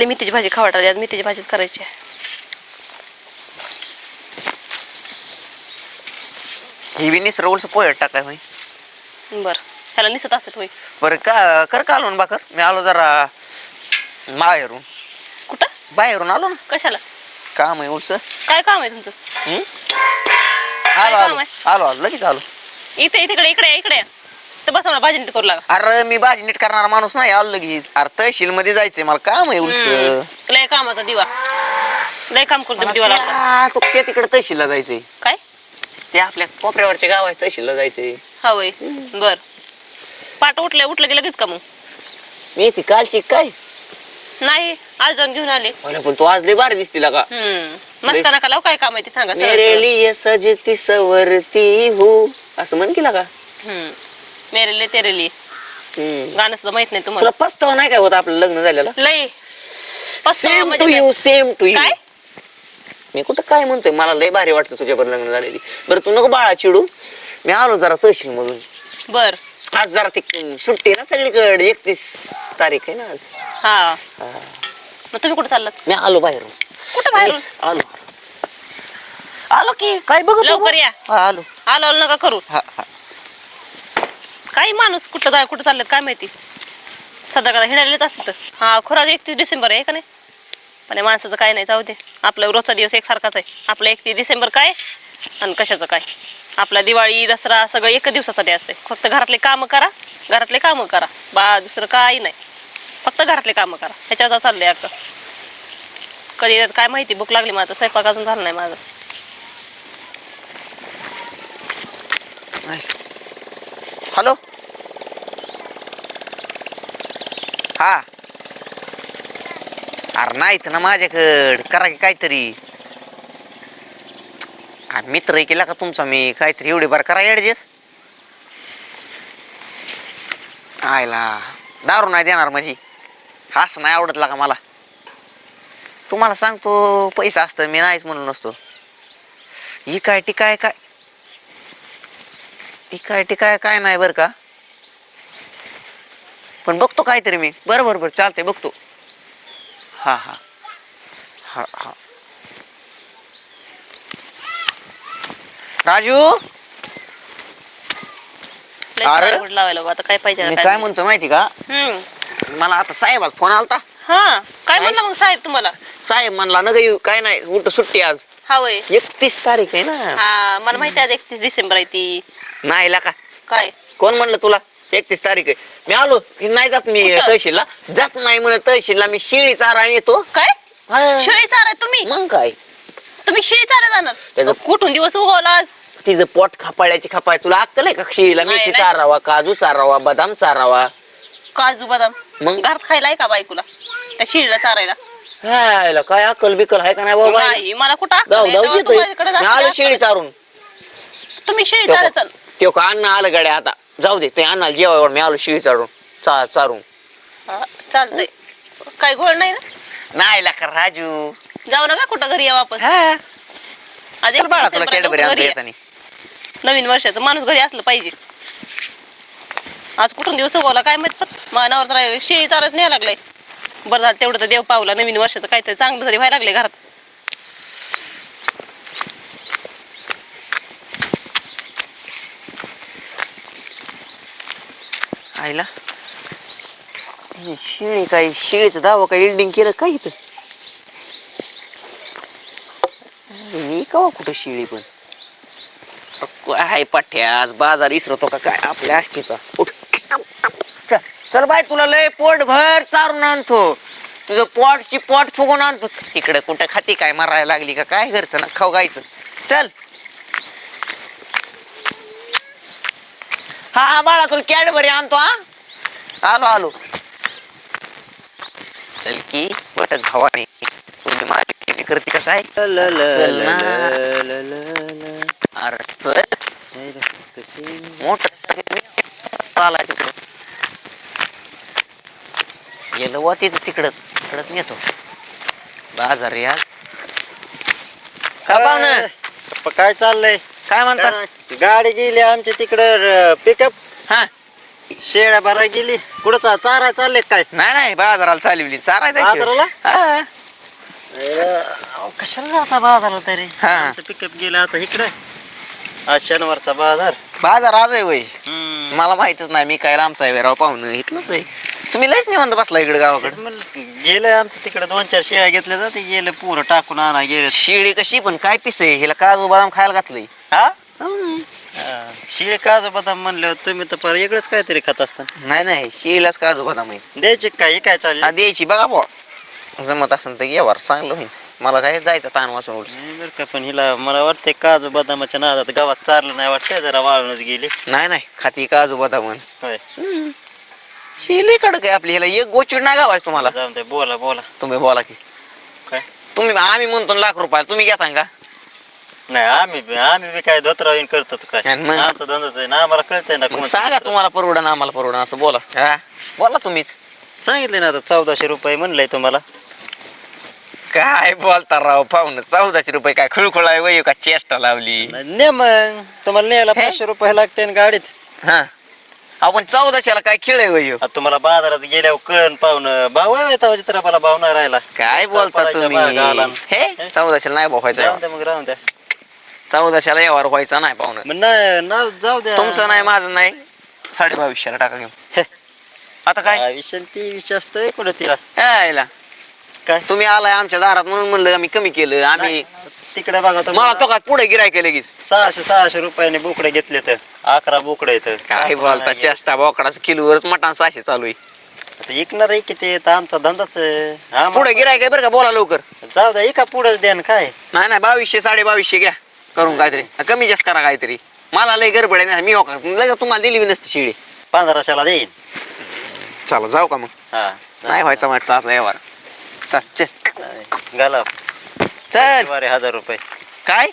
लय मेथीची भाजी खावाटाली आज मेथीची भाजीच करायची आहे. ही बी निसर उलस पोहे टाकाय होय. बर ह्याला निसत असत होय. बरं का कर का आलो ना बाकर मी आलो जरा बाहेरून कुठं? बाहेरून आलो ना. कशाला? काम आहे उलस. काय काम आहे तुमचं? आलो काम आलो आहे? आलो आलो. लगेच आलो. इथे इकडे इकडे इकडे. मला भाजी नीट करू लागा. अरे मी भाजी नीट करणारा माणूस नाही आलो लगेच. अरे तहसील मध्ये जायचंय मला काम आहे उलस. लय कामाचा दिवा. लय काम करतो दिवा लागला हा, तो ते तिकडे तहसीलला जायचंय. काय? ते आपल्या कोपऱ्यावरचे गाव आहे तहसीलला जायचंय. हा होय. बर. पाट उठले उठलं की लगेच का मग? मी ती कालची काय? नाही आज जाऊन घेऊन आले. अरे पण तू आज लय भारी दिसती का? हम्म. मस्त नका लावू काय काम आहे ते सांगा सरळ मेरे सरळ. लिए सजती सवरती हो. असं म्हण केला का? हम्म. मेरे लिए तेरे लिए हम्म. गाणं सुद्धा माहीत नाही तुला तुम्हाला पस्तावा नाही काय होत आपलं लग्न झालेलं? लय. पस्तावा सेम म्हणजे to you same to you काय? मी कुठं काय म्हणतोय? मला लय भारी वाटतं तुझ्यावर लग्न झालेली. बरं तू नको बाळा चिडू. मी आलो जरा तहसील मधून बर. आज जरा ती सुट्टी आहे ना सगळीकडे. एकतीस तारीख आहे ना आज. हा. हा. मग तुम्ही कुठे चाललात? मी आलो बाहेरून. कुठं बाहेरून? आलो. आलो की काय बघत? लवकर या. हा, आलो. आलो आलो नका करू. हा हा. काही माणूस कुठं जाय कुठं चाललेत काय माहिती? सध्या कदा हिंडायलाच असतात. तर हा खरंच एकतीस डिसेंबर आहे का नाही? पण या माणसाचं काय नाही जाऊ दे. आपला रोजचा दिवस एकसारखाच आहे. आपलं एकतीस डिसेंबर काय आणि कशाचं काय? आपला दिवाळी दसरा सगळं एक दिवसासाठी असते फक्त घरातले कामं करा घरातले कामं करा. बा दुसरं काही नाही. फक्त घरातले कामं करा. ह्याच्यात चाललंय अक्का कधी येतात काय माहिती? भूक लागली माझं स्वयंपाक अजून झाला नाही माझं. हॅलो? हा. अरे नाहीत ना माझ्याकड. करा की काहीतरी. हा, मित्र आहे केला का तुमचा मी? काहीतरी एवढी बार करा ऍडजस्ट. आयला दारू नाही देणार माझी. हास नाही आवडत का मला? तुम्हाला सांगतो पैसा असतं मी नाहीच म्हणून नसतो. ही काय काय? काय ही काय काय काय नाही बरं का? पण बघतो काहीतरी मी. बरं बरं बरं चालतंय बघतो. हा हा. हा हा. राजू? लय अरे? चालगुड लावायला बा, आता काय पाहिजे मी काय म्हणतो माहिती का? हम्म. मला आता साहेबाच फोन आलता. हा काय म्हणला मग साहेब तुम्हाला? साहेब म्हणला नग येऊ काय नाही उठ सुट्टी आज. हा वय एकतीस तारीख आहे ना. हा मला माहिती आहे आज एकतीस डिसेंबर आहे ती. नाही का काय? कोण म्हणलं तुला? एकतीस तारीख आहे. मी आलो नाही जात मी कुठं? तहसीलला. जात नाही म्हणत तहसीलला मी शिळी चारा येतो काय? हा. शिळी चार तुम्ही? मग काय? तुम्ही शिळी चार जाणार? त्याचं- कुठून दिवस उगवला आज? तिचं पोट खापाळ्याची खापाय तुला अक्कल आहे का शिळीला? नाही, मेथी नाही. चारावा काजू चारावा बदाम चारावा? काजू बदाम. मग? घरात खायला आहे का बायकोला त्या शिळीला चारायला? हायला काय अक्कल बिकल आहे का नाही बाबा नाही मला कुठं अक्कल जाऊ आहे? जाऊ तेव्हा येतोय. तुम्हाकडे जास्त मी आलो अक्कल शिळी आहे. चारून. तुम्ही शिळी चारा चाल. त्यो का? अन्न आलं गाड्या आता. जाऊ दे ते अन्नाला जेवायवर मी आलो शिळी चारून चा चारून. हा, चालतंय. काय गोळ नाही ना? नाही का राजू. जाऊ नका कुठं घरी या वापस. हा. आज चल एक बाळा तुला डिसेंबर आहे, कॅडबरी लवकर आणता घरी या. येतानी. नवीन वर्षाचं माणूस घरी असलं पाहिजे. आज कुठून दिवस उगवला काय माहीत पण मानावर तर शेळी चारच न्यायला लागलाय. बरं झालं तेवढं तर देव पावला नवीन वर्षाचं काहीतरी चांगलं तरी व्हायला लागले घरात. आईला शिळी काय शिळीच दावा काय इल्डिंग केलं काय इथं? मी कवा कुठं शिळी पण? काय पाठ्या आज बाजार इसरतो का काय? आपल्या आष्टीचा. उठ. चल, चल बाय तुला लय पोट भर चारून आणतो. तुझं पोटची पोट फुगून आणतो इकडे कुठं खाती काय मारायला लागली का काय? घरचं ना खाऊ गायचं. चल. हा हा बाळा तुला कॅडबरी आणतो हा. आलो आलो. चल की बट भावाने. माझी करते का काय. अरे चल. मोठ आला तिकडं. गेलं वा तिथं तिकडच. तिकडच नेतो. बाजार आज. का पाहुणं? काय चाललंय? काय म्हणतात गाडी गेली आमच्या तिकडं पिकअप हा. शेळ्या भरा गेली. कुठं चा चारा चालले काय? नाही नाही बाजाराला चालवली बाजाराला? अहो, कशाला जाता बाजाराला तरी? हा. पिकअप गेलं आता इकडे. आज शनिवारचा बाजार. बाजार आज आहे वय. हम्म. मला माहितच नाही मी काय लांबचा आहे राव पाहुणं इथलंच आहे. तुम्ही लयच निवांत बसला इकडे तेच गावाकडे म्हणलं, गेलं आमचं तिकडे दोन चार शेळ्या घेतल्या ना ते गेलं पुरं टाकून आणा गेलं. शिळी कशी पण काय पिस आहे हिला काजू बदाम खायला घातलंय. हा? हा. शिळे काजू बदाम म्हणलं तुम्ही तर फार वेगळंच काहीतरी खात असता. नाही नाही शिळीलाच काजू बदाम आहे. द्यायचे काय हे काय चालले हा, द्यायची बघा बुवा. जमत असेल तर घेवर चांगलं होईल. मला काय जायचं ताण वाचून उलट. नाही बरं का पण हिला मला वाटतंय काजू बदामाच्या नादात गावात चारलं नाही वाटतंय जरा वाळूनच गेली. नाही नाही खाती काजू बदाम होय. शिली कडक आहे आपली ह्याला एक गोचिड नाही गावायच तुम्हाला? जाऊन दे बोला बोला. तुम्ही बोला की. काय? तुम्ही आम्ही म्हणतो ना लाख रुपये तुम्ही घेता का? नाही आम्ही आम्ही बी काय धोत्रावीन करतो काय? आणि मग? आमचा धंदाच आहे ना आम्हाला कळतंय ना मग सांगा. तुम्हाला परवडा ना आम्हाला परवडा असं बोला. हा? बोला तुम्हीच. सांगितले ना आता चौदाशे रुपये म्हणलंय तुम्हाला. काय बोलता राव पाहुणं चौदाशे रुपये काय खुळखुळा आहे वय का चेष्टा लावली? ने मग तुम्हाला न्यायला हे? पाचशे रुपये लागते ना गाडीत. हा. आपण चौदाशेला काय खेळ आहे वय आता तुम्हाला बाजारात गेल्यावर कळण पाहुणं भाव आहे तेव्हा चित्रापाला भाव नाही राहिला. काय बोलता. तुम्ही? हे? चौदाशेला नाही जाऊन द्या मग राहून द्या. चौदाशेला व्यवहार व्हायचा नाही पाहुणं. मग नाही नाव जाऊ द्या. तुमचं नाही माझं नाही. साडे बावीसशेला टाका घेऊन. हे. आता काय? हा विषय ती विषय असतोय कुठं तिला? यायला काय? तुम्ही आलाय आमच्या दारात म्हणून म्हणलं आम्ही कमी केलं. आम्ही तिकडे बघा मला तो काय पुढे गिराय केलं लगेच? सहाशे सहाशे रुपयाने बोकडे घेतले तर अकरा बोकडे येत काय बोलता चेष्टा बोकडाच किलोवरच मटण सहाशे चालू आहे. ऐकणार आहे की ते तर आमचा धंदाच आहे. आम्हाला- पुढे गिराय काय बरं का? बोला लवकर. जाऊ द्या एका पुढे द्या ना काय? नाही नाही बावीसशे साडे बावीसशे घ्या. करून काहीतरी. कमी जास्त करा काहीतरी. मला लय गडबड आहे ना मी होका लगेच तुम्हाला दिली बी नसती शिडी. पंधराशेला देईन. चला जाऊ का मग? हा नाही व्हायचा म्हटलं आपला व्यवहार चल चल. घाला चल. हजार रुपये. काय?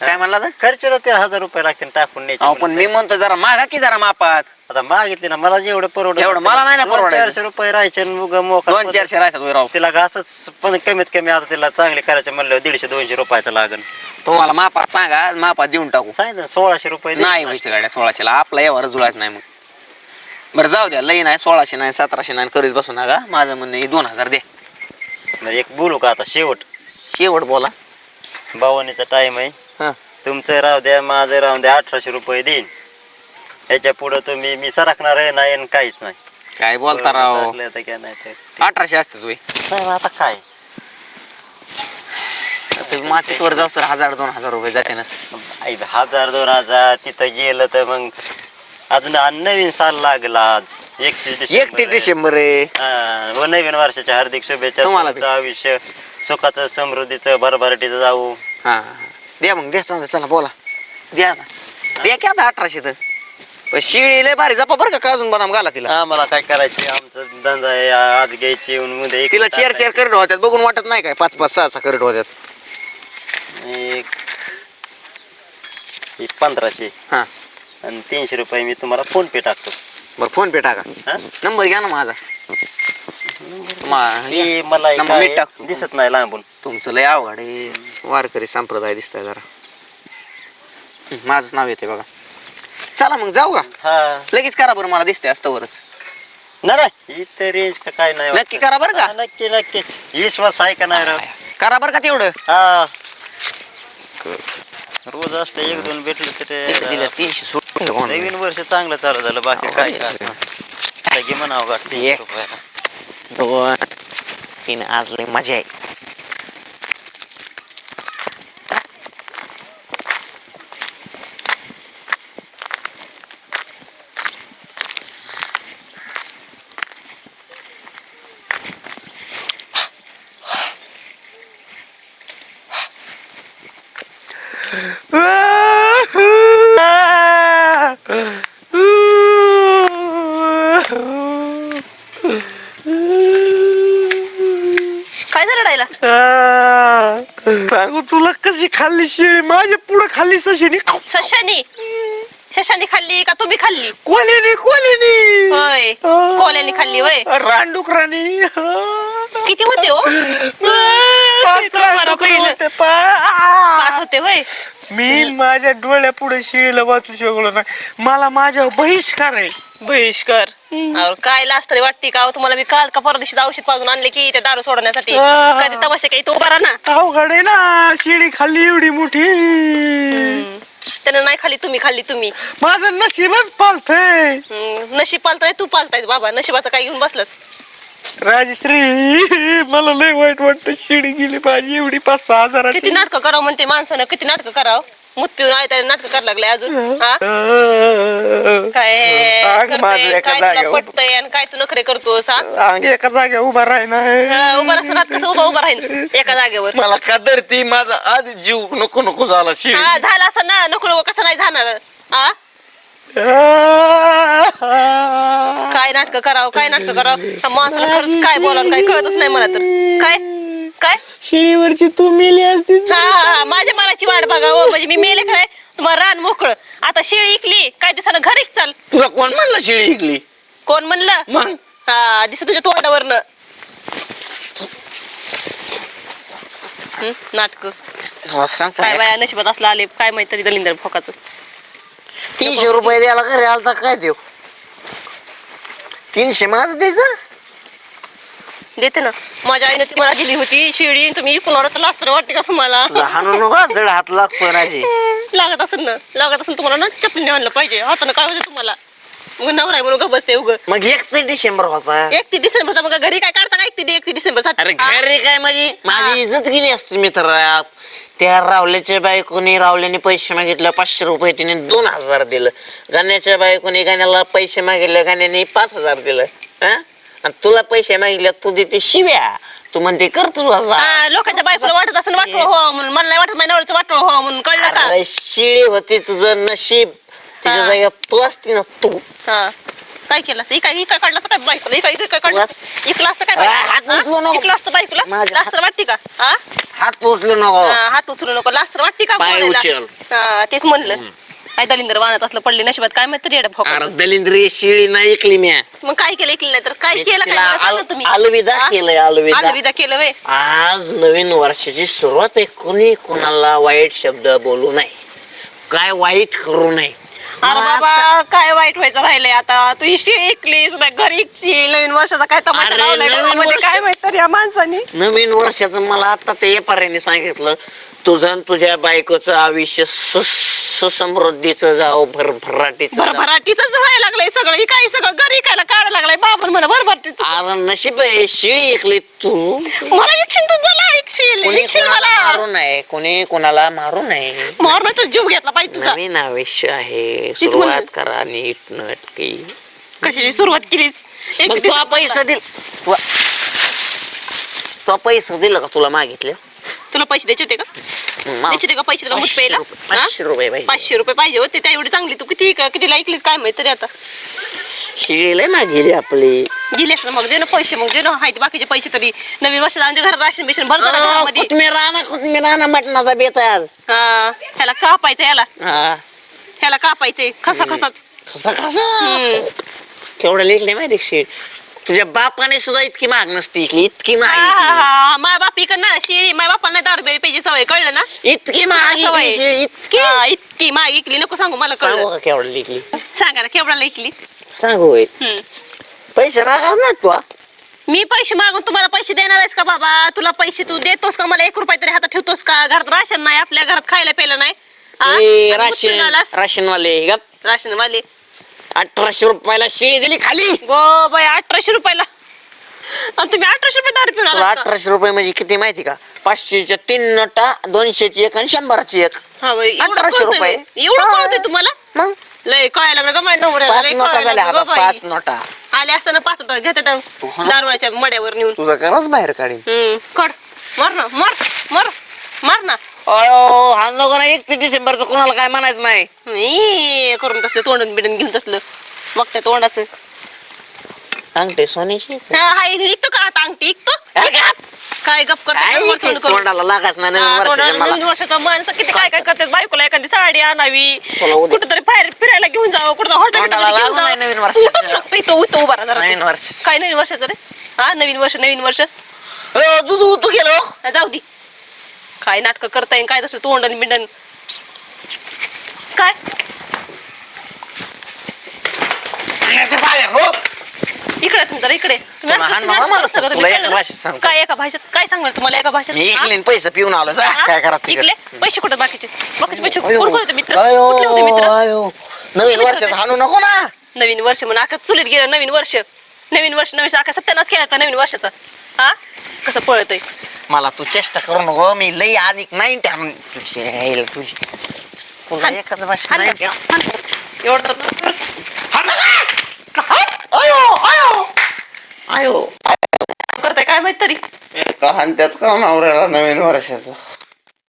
काय म्हणला तर खर्चला ते हजार रुपये लागतील टाकून न्यायचे अहो पण मी म्हणतो जरा मागा की जरा मापात. आता मागितले ना मला जेवढं परवड एवढं मला नाही ना परवडायचं. चारशे रुपये राहायचे आणि मग मोका दोन चारशे राहतात होय राव. तिला घासच पण कमीत कमी आता तिला चांगले करायचे म्हणलं दीडशे दोनशे रुपयाचं लागन. तुम्हाला मापात सांगा मापात देऊन टाकू. सांगितलं सोळाशे रुपये. नाही व्हायचं गाड्या सोळाशेला. आपला व्यवहार जुळायचं नाही मग. बरं जाऊ द्या लई नाही सोळाशे नाही सतराशे नाही करीत बसू नका. माझं म्हणणं हे दोन हजार दे. एक बोलू का आता शेवट? शेवट बोला. बावणीचा टाइम आहे. हा. तुमचं राहू द्या माझं राहू द्या अठराशे रुपये देईन. याच्यापुढे तुम्ही मी सरकणार आहे नाही आणि काहीच नाही. काय बोलता राव? सरकलं तर काय नाही तर अठराशे असते तुम्ही नाही, आता काय? असं मातीत वर जाऊ तर हजार दोन हजार रुपये जाते ना आई, हजार दोन हजार तिथं गेलं तर मग अजून नवीन साल लागला आज. एकतीस एक ते डिसेंबर आहे. हा, व नवीन वर्षाच्या हार्दिक शुभेच्छा तुम्हाला बी. तुमचं आयुष्य सुखाचं समृद्धीचं भरभराटीचं जाऊ हा. द्या मग द्या चालू चला बोला. द्या ना. द्या की आता अठराशे तर. पण शिळी लय भारी जपा बरं का काजून बदाम घाला तिला? आम्हाला काय करायचे आमचं धंदा आहे आज घ्यायची येऊन उद्या एक तिला चेअर चेअर करत होत्यात बघून वाटत नाही काय पाच पाच सहा सहा करत होत्यात. एक एक पंधराशे. हा. आणि तीनशे रुपये मी तुम्हाला फोन पे टाकतो. बरं फोन पे टाका. हा? नंबर घ्या ना माझा. मला नंबर टाकतो. दिसत नाही लांबून. तुमचं लय अवघड आहे. वारकरी संप्रदाय दिसतंय जरा. माझंच नाव येते बघा. चला मग जाऊ का? हा. लगेच करा बरं मला दिसते असतवरच नाही नाही इथं रेंज का काय नाही नक्की करा बरं का? हा, नक्की नक्की. विश्वास आहे का नाही राव? करा बरं का तेवढं. हा. रोज असलं एक दोन भेटले इकडे दिलं तर तीनशे सोड हो नवीन वर्ष चांगलं चालू झालं बाकी काय हो, काय. असं. लगे म्हणावं एक. रुपयाला. दोन तीन आज लय मजा आहे काय झालं डायला सांगू तुला खाल्ली शिळी माझ्या पुढे खाल्ली सशीनी? सशानी शशानी खाल्ली का तुम्ही खाल्ली? कोल्यानी कोल्यानी. होय. कोल्यानी खाल्ली होय. रानडुकरानी किती होते हो? पाच पहिलं. पाच होते होय मी माझ्या डोळ्या पुढे शिळीला वाचू शकलो नाही. मला माझ्या बहिष्कार आहे. बहिष्कार. अहो, काय लास्ट तरी वाटते का? अहो, तुम्हाला मी काल का परवा दिवशी औषध पाजून आणले की ते दारू सोडण्यासाठी आ. काय ते तमाशा काही तो बरा ना. अवघड आहे ना शिडी खाल्ली एवढी मोठी. त्यानं नाही खाल्ली तुम्ही खाल्ली तुम्ही. माझं नशीबच पालतय. हम्म, नशीब पालताय तू पालताय बाबा. नशिबाचं काय घेऊन बसलंस? राजश्री मला लय वाईट वाटत शिडी गेली माझी एवढी पाच सहा हजाराची. किती नाटकं करावं म्हणते माणसानं? किती नाटकं करावं? मुत पिऊन आहे त्याला नाटकं करायला लागले अजून हा. काय अंग माझं करते, एका काय तुला जागेवर. पटतंय आणि काय तू नखरे करतोस हा? अंग एका जाग्या उभा राही हा, उभा असणार कसं उभा उभा राहील एका जागेवर? मला कदर ती माझा आधी जीव नको नको झाला शिडी. हा झालं असं ना नको नको कसं नाही जाणार हा? काय नाटकं करावं काय नाटकं करावं? माणसाला खरंच काय बोलावं काय कळतच नाही मला तर. काय? काय? शिडीवरची तू मेली असती हा हा, हा माझ्या मनाची वाट बघा हो म्हणजे मी मेले काय तुम्हाला रान मोकळ. आता शेळी इकली काय दिवसानं घर इक चाल तुला कोण म्हणलं शिडी इकली? कोण म्हणलं? मग? हा दिसत तुझ्या तोंडावरनं. नाटक. मला सांग काय बाया नशिबात असलं आले काय माहीत तरी दलिंदर फोकाचं तीनशे रुपये द्यायला घरी आलता काय देऊ? तीनशे माझं द्यायचं देते ना. माझ्या आईने ती मला दिली होती शिडी तुम्ही इकून तर लास्ट वाटते का तुम्हाला? लहान नको जड हात लागतो राजी. लागत असेल ना लागत असेल तुम्हाला ना चपलीने आणलं पाहिजे. हातानं काय होतं तुम्हाला? मग नवरा म्हणून का बसते उग. मग एक ते डिसेंबर होता. एकतीस डिसेंबरचा मग घरी काय काढता का एकतीस एकतीस डिसेंबर अरे घरी काय माझी माझी इज्जत गेली असती मित्रात त्या रावल्याच्या बायकोनी रावल्याने पैसे मागितले पाचशे रुपये तिने दोन हजार दिलं. गाण्याच्या बायकोनी गाण्याला पैसे मागितले गाण्याने पाच हजार दिलं. हा? आणि तुला पैसे मागितले तू देते शिव्या. तू म्हणते कर तुझा हा, लोकांच्या बायकोला वाटत असं वाटलं हो म्हणून. मला नाही वाटत माझ्या नवऱ्याचं वाटलं हो म्हणून. कळलं का? अरे शिळी होती तुझं नशीब. तिच्या तू असती ना तू हा काय केलं असतं इकाय इकाय काढलं असतं काय बायकोला इकाय इकाय काढलं. असतं? इकलं असतं काय हात बायकोला? उचलू हा? नको. इकलं असतं बायकोला माझ्या लास्तर वाटते का हा हात उचलू नको हा, हात उचलू नको लास्तर वाटते का पाय बोलायला? उचल. हा, तेच म्हणलं काय दलिंदर वाहत असलं पडले नशिबात काय माहिती रेड अरे. दलिंद्री शिळी नाही ऐकली म्या मग काय केलं ऐकलं नाही तर काय मी केलं काय तिला मला सांगा आल- तुम्ही अलविदा हा? केलंय, अलविदा. अलविदा केलं वे आज नवीन वर्षाची सुरुवात आहे कोणी कोणाला वाईट शब्द बोलू नये काय वाईट करू नये अरे बाबा काय वाईट व्हायचं राहिलंय आता? तू इशी ऐकली सुद्धा घरी नवीन वर्षाचा काय तमाशा अरे, लावलाय नवीन वर्ष- काय माहीत तर या माणसानी? नवीन वर्षाचं मला आता ते एपाऱ्याने सांगितलं. तुझं आणि तुझ्या बायकोचं आयुष्य सु- सुसमृद्धीचं जाओ भरभराटीचं जाओ. भरभराटीच व्हायला लागलंय सगळं. काय सगळं घरी काय काढायला लागलाय. बाबा म्हणा भरभराटीच. अरे नशीब आहे शिळी ऐकली तू. मला एकशील तू मला एकशील कोणी कोणाला मला. मारू नये कोणी कोणाला मारू नये. मार नाही तर जीव घेतला पाहिजे तुझा. नवीन आयुष्य आहे. तीच सुरुवात. करा नीट नटकी. कशाची सुरुवात केलीस? एक मग तो पैसा दिल तू- तो पैसा दिला का तुला मागितले? तुला पैसे द्यायचे होते का? द्यायचे होते का पैसे? तुला मुठ पाचशे प्यायला? रुपये-? पाचशे रुपये पाहिजे. पाचशे रुपये पाहिजे होते त्या एवढी चांगली. तू किती किती ऐकलीस काय माहीत तरी आता. शिळीला मागितली आपली. गेलेस ना मग दे ना पैसे मग दे ना. हाय ते बाकीचे पैसे तरी. नवीन वर्षात आमच्या घरात राशन बिशन भरतो ना घरामध्ये. कुठमे राणा कुठमे राणा मटणाचा बेत आहे आज. हा ह्याला कापायचं याला. हा. ह्याला कापायचंय खसा खसाच. कसा कसा हम्म. केवढं लेखले माहिती का तुझ्या बापाने सुद्धा इतकी महाग नसती इकली इतकी महाग इकली. माय बाप इकडं ना शेळी माय बापाला नाही दारू प्यायची सवय कळलं ना इतकी महाग सवय. इकली शेळी इतकी हा, इतकी माग इकली नको सांगू मला सांगू कळलं का केवढं लेखली सांगा ना केवढ्याला इकली सांगू होय हम्म. पैसे राखाच ना तू हा? मी पैसे मागून तुम्हाला पैसे देणार आहेस का बाबा तुला पैसे तू देतोस का मला एक रुपये तरी हातात ठेवतोस का घरात राशन नाही आपल्या घरात खायला प्यायला नाही हा? ए, आणि राशन? राशनवाले गप राशन वाले अठराशे रुपयाला शिळी दिली खाली. गो बाय अठराशे रुपयाला. आणि तुम्ही अठराशे रुपये दारू पिऊन तुला आलात का? अठराशे रुपये म्हणजे किती माहिती का? पाचशेच्या तीन नोटा दोनशेची एक आणि शंभराची एक. हा बाई, एवढं अठराशे कळतंय रुपये. एवढं हा. कळतंय तुम्हाला? मग? लय कळायला लागलं का माझ्या नवऱ्याला पाच लय नोटा कळायला झाल्या लागलं आता गं बाई. पाच नोटा. आले असताना पाच रुपये घेतात तू हा. दारवाच्या मड्यावर नेऊन. तुझं खरंच बाहेर काढीन. हम्म कड मार ना मार मार मार ना. अयो हा नको ना एकतीस डिसेंबरचं कोणाला काय म्हणायचं नाही. करून तसलं तोंडून बिडून घेऊन तसलं. मग त्या तोंडाचं. सांगते हा हाय इकतो का आता अंगठी? इकतो. काय गप काय करते वर ते तोंड करून. तोंडाला लागाच ना नवीन हा, वर्षाच्या तोंडाला मला. नवीन वर्षाचं माणसं किती काय काय करतात बायकोला एखादी साडी आणावी. तुला उद्या- कुठेतरी बाहेर फिरायला घेऊन जावं. कुठं हॉटेल तोंडाला लागू नाही नवीन वर्षाचं. इथं इथं उभा राहा जरा. नवीन. वर्ष काय नवीन वर्षाचं रे? हा नवीन वर्ष नवीन वर्ष. तू तू तू गेलो. जाऊ दे. काय नाटकं करताय काय तसं तोंडन बिंडन काय? इकडे तुम्ही जरा इकडे. तुम्ही तुला नाटकं- हाण तुम्ही नका नाटकं मला, करू नका, तुला तुम्ही एका कळलं ना? भाषेत सांगतो. काय एका भाषेत? काय सांगणार तुम्हाला एका भाषेत? मी हा? इकलीन पैसे पिऊन आलो जा. हा? काय करा इकले पैसे कुठे बाकीचे? बाकीचे पैसे अयो, होते मित्र? अयो, कुठले होते मित्र? अयो. नवीन मित्र वर्षात होते? हाणू नको ना. नवीन वर्ष म्हणून अख्खा चुलीत गेलं नवीन वर्ष. नवीन वर्ष नवीन अख्खा सत्यानाच केला आता नवीन वर्षाचा. हा? कसं पळत आहे मला तू चेष्टा करू नको मी लई आणि नाही तुझी तुझी. तुला. एकच भाषा नाही. एवढं अयो करताय काय माहीत तरी? का हाणत्यात का नवऱ्याला नवीन वर्षाचं?